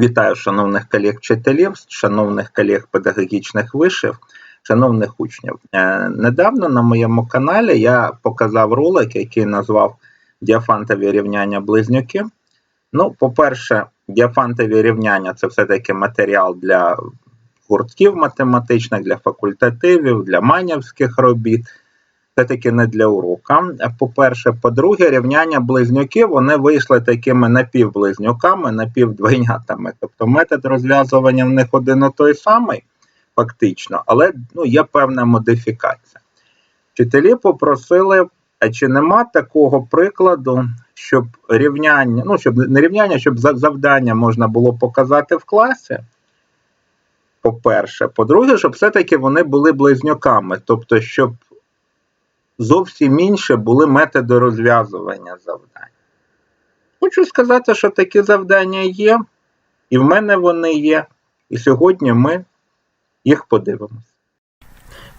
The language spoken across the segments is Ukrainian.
Вітаю шановних колег-вчителів, шановних колег педагогічних вишів, шановних учнів. Е, Недавно на моєму каналі я показав ролик, який назвав Діафантові рівняння близнюки. Ну, по-перше, діафантові рівняння це все-таки матеріал для гуртків математичних, для факультативів, для манівських робіт. Все-таки не для урока. По-перше, по-друге, рівняння близнюків вони вийшли такими напівблизнюками, напівдвойнятами. Тобто метод розв'язування в них один і той самий, фактично, але ну, є певна модифікація. Вчителі попросили, а чи нема такого прикладу, щоб рівняння, ну, щоб не рівняння, щоб завдання можна було показати в класі. По-перше, по-друге, щоб все-таки вони були близнюками, тобто, щоб зовсім інші були методи розв'язування завдань. Хочу сказати, що такі завдання є, і в мене вони є, і сьогодні ми їх подивимося.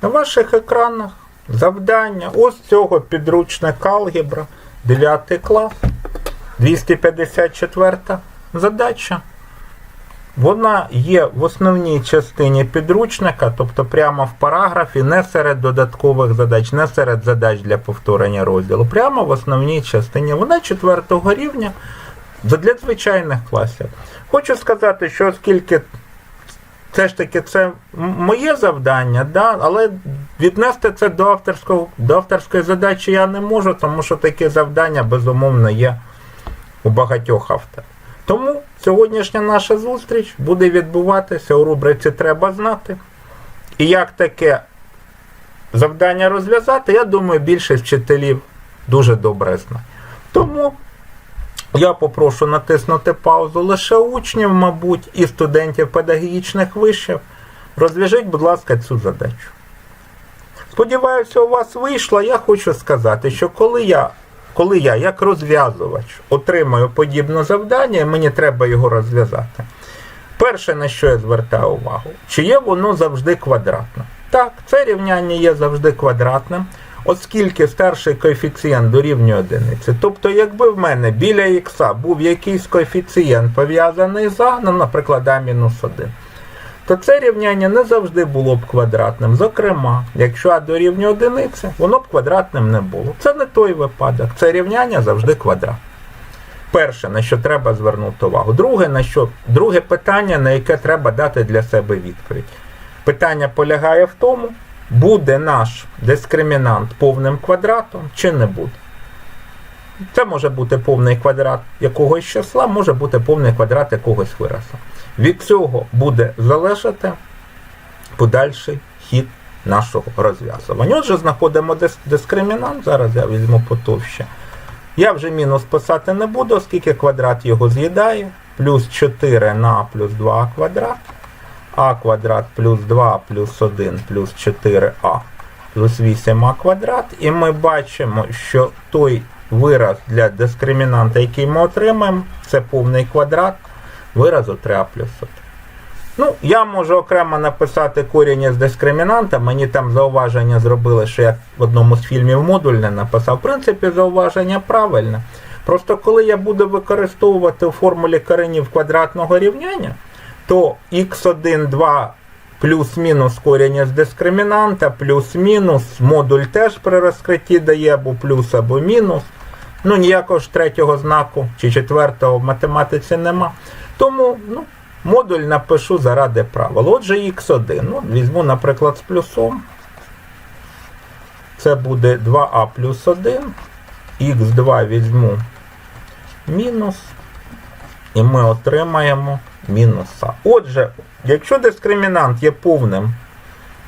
На ваших екранах завдання ось цього підручника алгебра, 9 клас, 254 задача. Вона є в основній частині підручника, тобто прямо в параграфі, не серед додаткових задач, не серед задач для повторення розділу. Прямо в основній частині. Вона четвертого рівня для звичайних класів. Хочу сказати, що оскільки все ж таки це моє завдання, да, але віднести це до, авторського, до авторської задачі я не можу, тому що такі завдання, безумовно, є у багатьох авторів. Тому сьогоднішня наша зустріч буде відбуватися у рубриці Треба знати. І як таке завдання розв'язати, я думаю, більшість вчителів дуже добре знає. Тому я попрошу натиснути паузу лише учнів, мабуть, і студентів педагогічних вишів. Розв'яжіть, будь ласка, цю задачу. Сподіваюся, у вас вийшло. Я хочу сказати, що коли я, коли я як розв'язувач отримаю подібне завдання, мені треба його розв'язати. Перше, на що я звертаю увагу, чи є воно завжди квадратне? Так, це рівняння є завжди квадратним, оскільки старший коефіцієнт дорівнює одиниці. Тобто, якби в мене біля х був якийсь коефіцієнт пов'язаний з а, ну, наприклад, а мінус 1, то це рівняння не завжди було б квадратним. Зокрема, якщо а дорівнює одиниці, воно б квадратним не було. Це не той випадок. Це рівняння завжди квадрат. Перше, на що треба звернути увагу. Друге, на що, друге питання, на яке треба дати для себе відповідь. Питання полягає в тому, буде наш дискримінант повним квадратом чи не буде. Це може бути повний квадрат якогось числа, може бути повний квадрат якогось виразу. Від цього буде залежати подальший хід нашого розв'язування. Отже, знаходимо дис- дискримінант. Зараз я візьму потовще. Я вже мінус писати не буду, оскільки квадрат його з'їдає. Плюс 4 на плюс 2 квадрат. А квадрат плюс 2 плюс 1 плюс 4а плюс 8а квадрат. І ми бачимо, що той вираз для дискримінанта, який ми отримаємо, це повний квадрат виразу 3а плюс Ну, я можу окремо написати корінь із дискримінанта. Мені там зауваження зробили, що я в одному з фільмів модульне написав. В принципі, зауваження правильне. Просто коли я буду використовувати у формулі коренів квадратного рівняння, то x1, 2 плюс-мінус корінь із дискримінанта, плюс-мінус, модуль теж при розкритті дає або плюс, або мінус. Ну, ніякого ж третього знаку чи четвертого в математиці нема. Тому ну, модуль напишу заради правил. Отже, x1. Ну, візьму, наприклад, з плюсом. Це буде 2а плюс 1. Х2 візьму мінус. І ми отримаємо мінус а. Отже, якщо дискримінант є повним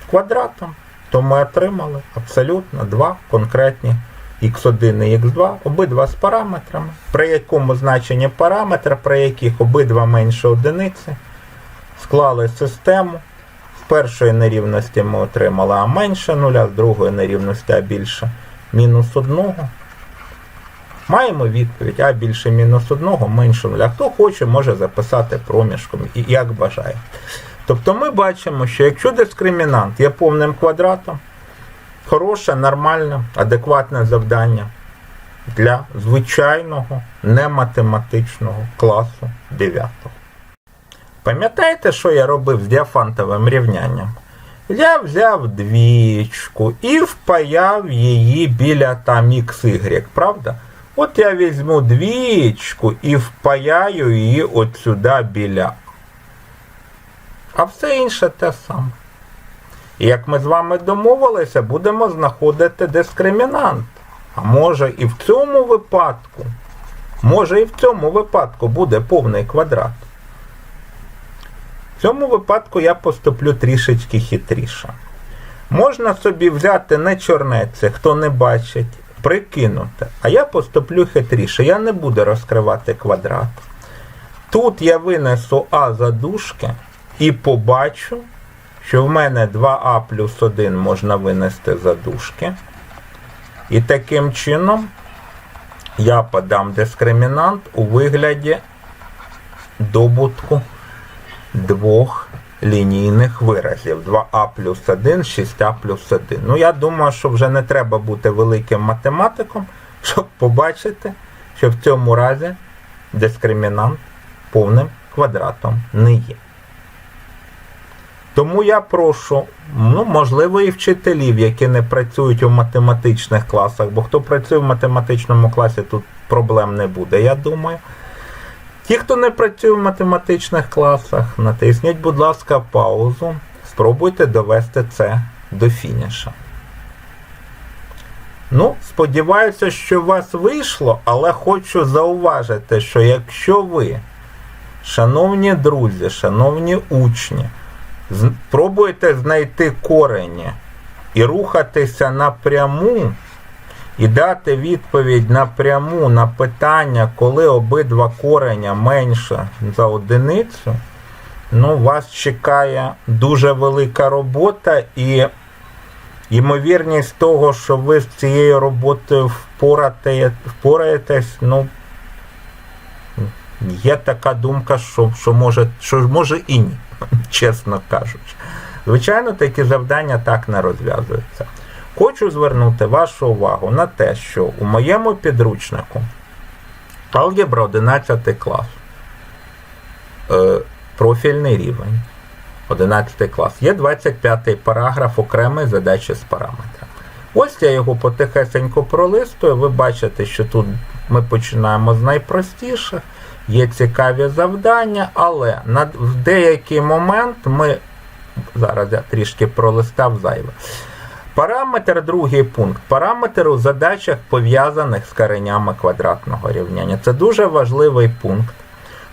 квадратом, то ми отримали абсолютно два конкретні x1 і x2, обидва з параметрами, при якому значенні параметра, при яких обидва менше одиниці, склали систему. З першої нерівності ми отримали а менше нуля, з другої нерівності а більше мінус одного. Маємо відповідь А більше мінус одного, менше нуля. Хто хоче, може записати проміжком, як бажає. Тобто ми бачимо, що якщо дискримінант є повним квадратом, хороше, нормальне, адекватне завдання для звичайного нематематичного класу 9. Пам'ятаєте, що я робив з діафантовим рівнянням? Я взяв двічку і впаяв її біля там XY, правда? От я візьму двічку і впаяю її от сюди біля. А все інше те саме. Як ми з вами домовилися, будемо знаходити дискримінант. А може і в цьому випадку, може і в цьому випадку буде повний квадрат. В цьому випадку я поступлю трішечки хитріше. Можна собі взяти не чорнеце, хто не бачить, прикинути. А я поступлю хитріше. Я не буду розкривати квадрат. Тут я винесу А за дужки і побачу, що в мене 2а плюс 1 можна винести за дужки. І таким чином я подам дискримінант у вигляді добутку двох лінійних виразів. 2а плюс 1, 6а плюс 1. Ну, я думаю, що вже не треба бути великим математиком, щоб побачити, що в цьому разі дискримінант повним квадратом не є. Тому я прошу, ну, можливо, і вчителів, які не працюють у математичних класах, бо хто працює в математичному класі, тут проблем не буде, я думаю. Ті, хто не працює в математичних класах, натисніть, будь ласка, паузу. Спробуйте довести це до фініша. Ну, сподіваюся, що у вас вийшло, але хочу зауважити, що якщо ви, шановні друзі, шановні учні, пробуєте знайти корені і рухатися напряму, і дати відповідь напряму на питання, коли обидва кореня менше за одиницю, ну, вас чекає дуже велика робота і ймовірність того, що ви з цією роботою впорате- впораєтесь, ну, є така думка, що, що, може, що може і ні, чесно кажучи. Звичайно, такі завдання так не розв'язуються. Хочу звернути вашу увагу на те, що у моєму підручнику алгебра 11 клас, е, профільний рівень, 11 клас, є 25 параграф окремої задачі з параметрами. Ось я його потихесенько пролистую. Ви бачите, що тут ми починаємо з найпростіших, є цікаві завдання, але на, в деякий момент ми. Зараз я трішки пролистав зайве. Параметр, другий пункт. Параметр у задачах пов'язаних з коренями квадратного рівняння. Це дуже важливий пункт.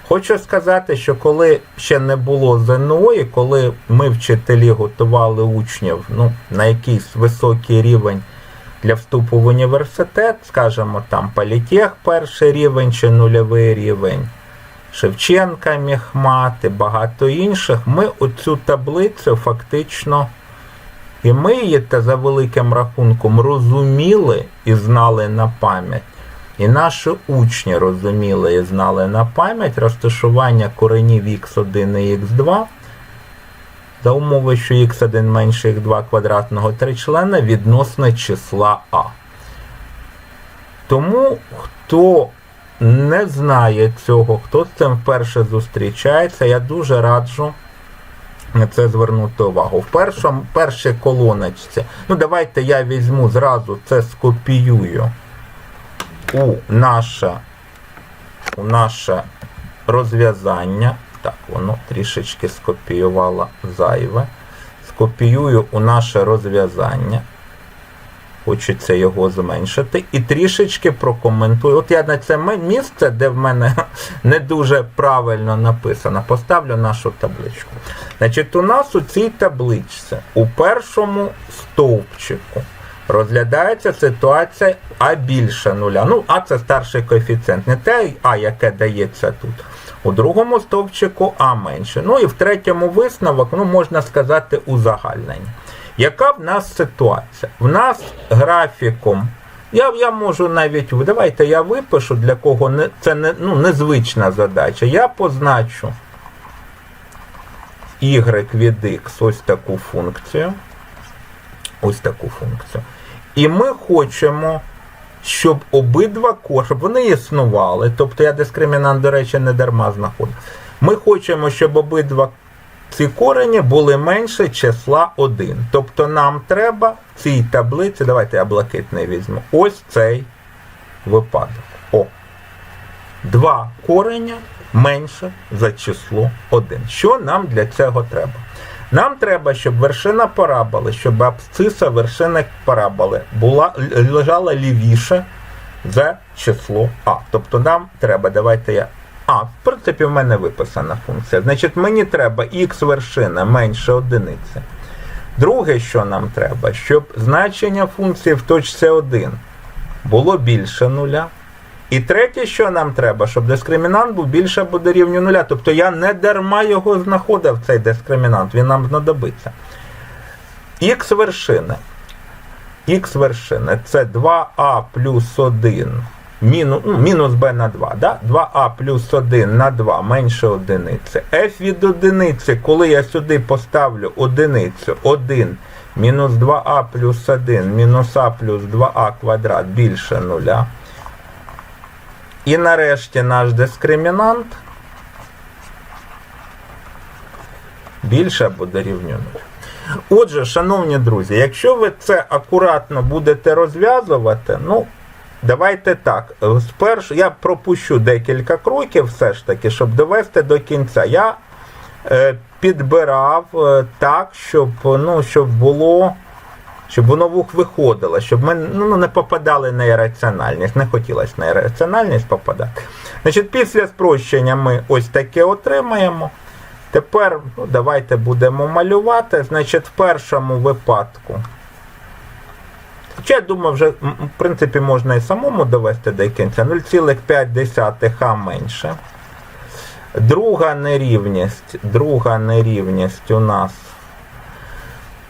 Хочу сказати, що коли ще не було ЗНО, і коли ми, вчителі, готували учнів ну, на якийсь високий рівень для вступу в університет, скажімо, там політех перший рівень чи нульовий рівень, Шевченка міг мати, багато інших, ми оцю таблицю фактично. І ми її та за великим рахунком розуміли і знали на пам'ять. І наші учні розуміли і знали на пам'ять розташування коренів x1 і x2 за умови, що x1 менше x2 квадратного тричлена відносно числа А. Тому хто не знає цього, хто з цим вперше зустрічається, я дуже раджу на це звернути увагу. В першій колоночці, ну давайте я візьму зразу це скопіюю у наше, у наше розв'язання. Так, воно трішечки скопіювало зайве. Скопіюю у наше розв'язання. Хочеться його зменшити. І трішечки прокоментую. От я на це місце, де в мене не дуже правильно написано, поставлю нашу табличку. Значить, у нас у цій табличці у першому стовпчику розглядається ситуація А більше нуля. Ну, А це старший коефіцієнт, не те А, яке дається тут. У другому стовпчику А менше. Ну і в третьому висновок, ну, можна сказати, узагальнення. Яка в нас ситуація? В нас графіком. Я, я можу навіть, давайте я випишу, для кого не, це не, ну, незвична задача. Я позначу y від x ось таку функцію. Ось таку функцію. І ми хочемо, щоб обидва кошти, вони існували. Тобто я дискримінант, до речі, не дарма знаходив. Ми хочемо, щоб обидва ці корені були менше числа 1. Тобто нам треба в цій таблиці, давайте я блакитний візьму, ось цей випадок. О. Два кореня менше за число 1. Що нам для цього треба? Нам треба, щоб вершина параболи, щоб абсциса вершини параболи була, лежала лівіше за число А. Тобто нам треба, давайте я. А, в принципі, в мене виписана функція. Значить, мені треба х вершина менше одиниці. Друге, що нам треба, щоб значення функції в точці 1 було більше нуля. І третє, що нам треба, щоб дискримінант був більше або дорівнює нуля. Тобто я не дарма його знаходив, цей дискримінант, він нам знадобиться. Х вершини. Х вершини це 2а плюс 1 мінус, ну, мінус b на 2. Да? 2а плюс 1 на 2 менше одиниці. f від одиниці, коли я сюди поставлю одиницю 1 мінус 2а плюс 1 мінус а плюс 2а квадрат більше нуля. І нарешті наш дискримінант більше або дорівнює 0. Отже, шановні друзі, якщо ви це акуратно будете розв'язувати, ну, давайте так. Спершу я пропущу декілька кроків, все ж таки, щоб довести до кінця. Я е, підбирав е, так, щоб, ну, щоб було. Щоб воно вух виходило, щоб ми ну, не попадали на ірраціональність. Не хотілося на ірраціональність попадати. Значить, після спрощення ми ось таке отримаємо. Тепер ну, давайте будемо малювати. Значить, в першому випадку. Хоча я думаю, вже в принципі можна і самому довести до кінця 0,5 а менше. Друга нерівність, друга нерівність у нас.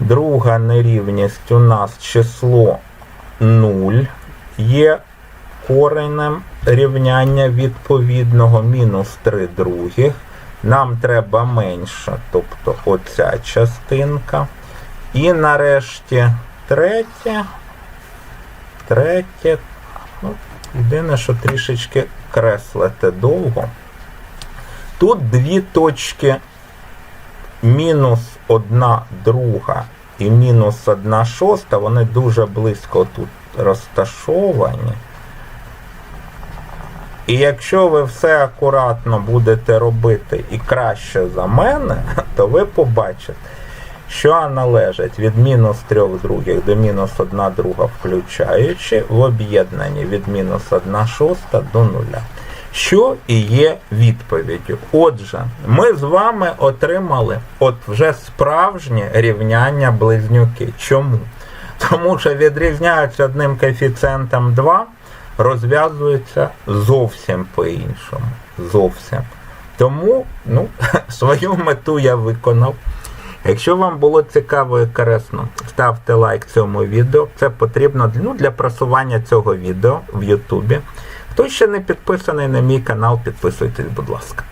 Друга нерівність у нас число 0 є коренем рівняння відповідного мінус 3 других. Нам треба менше, тобто оця частинка. І нарешті третє. Третє. Ну, єдине, що трішечки креслити довго. Тут дві точки мінус одна друга і мінус одна шоста, вони дуже близько тут розташовані. І якщо ви все акуратно будете робити і краще за мене, то ви побачите, що належить від мінус 3 других до мінус 1 друга включаючи в об'єднанні від мінус 1 шоста до нуля. Що і є відповіддю. Отже, ми з вами отримали от вже справжнє рівняння близнюки. Чому? Тому що відрізняються одним коефіцієнтом 2, розв'язуються зовсім по-іншому. Зовсім. Тому ну, свою мету я виконав. Якщо вам було цікаво і корисно, ставте лайк цьому відео. Це потрібно ну, для просування цього відео в Ютубі. Хто ще не підписаний на мій канал, підписуйтесь, будь ласка.